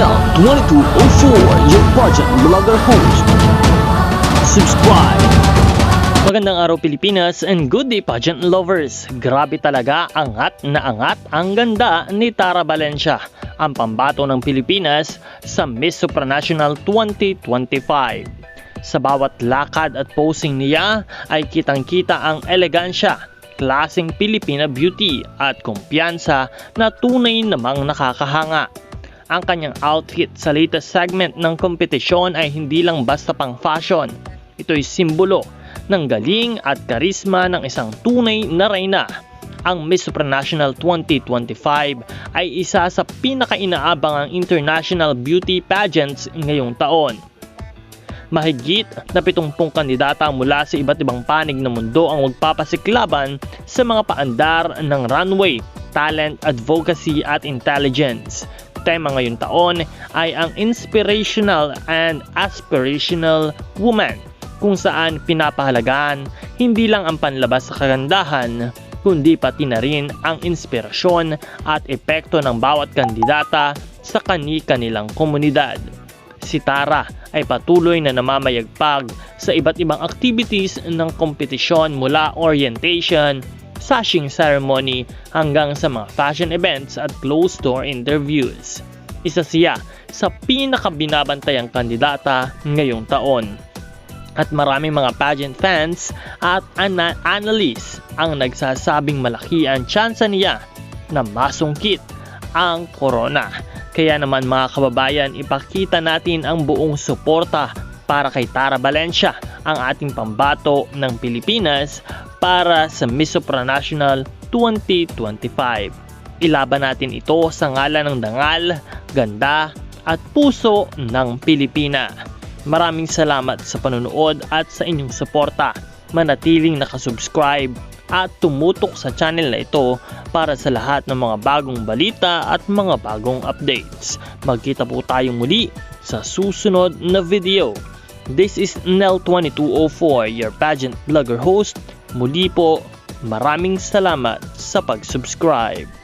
Nel 2204, your project blogger host. Subscribe. Magandang araw Pilipinas and good day pageant lovers. Grabe talaga angat na angat ang ganda ni Tara Valencia, ang pambato ng Pilipinas sa Miss Supranational 2025. Sa bawat lakad at posing niya ay kitang-kita ang elegansya, klaseng Pilipina beauty at kumpiyansa na tunay namang nakakahanga. Ang kanyang outfit sa latest segment ng kompetisyon ay hindi lang basta pang fashion. Ito'y simbolo ng galing at karisma ng isang tunay na reyna. Ang Miss Supranational 2025 ay isa sa pinakainaabangang international beauty pageants ngayong taon. Mahigit na 70 kandidata mula sa iba't ibang panig ng mundo ang magpapasiklaban sa mga paandar ng runway, talent, advocacy at intelligence. Tema ngayong taon ay ang inspirational and aspirational woman kung saan pinapahalagaan hindi lang ang panlabas sa kagandahan kundi pati na rin ang inspirasyon at epekto ng bawat kandidata sa kani-kanilang komunidad. Si Tara ay patuloy na namamayagpag sa iba't ibang activities ng kompetisyon mula orientation, sashing ceremony hanggang sa mga fashion events at closed-door interviews. Isa siya sa pinakabinabantayang kandidata ngayong taon. At maraming mga pageant fans at ana- analysts ang nagsasabing malaki ang tsansa niya na masungkit ang corona. Kaya naman mga kababayan, ipakita natin ang buong suporta para kay Tara Valencia, ang ating pambato ng Pilipinas para sa Miss Supranational 2025. Ilaban natin ito sa ngalan ng dangal, ganda at puso ng Pilipina. Maraming salamat sa panonood at sa inyong suporta. Manatiling nakasubscribe at tumutok sa channel na ito para sa lahat ng mga bagong balita at mga bagong updates. Magkita po tayo muli sa susunod na video. This is Nel2204, your pageant vlogger host. Muli po, maraming salamat sa pag-subscribe.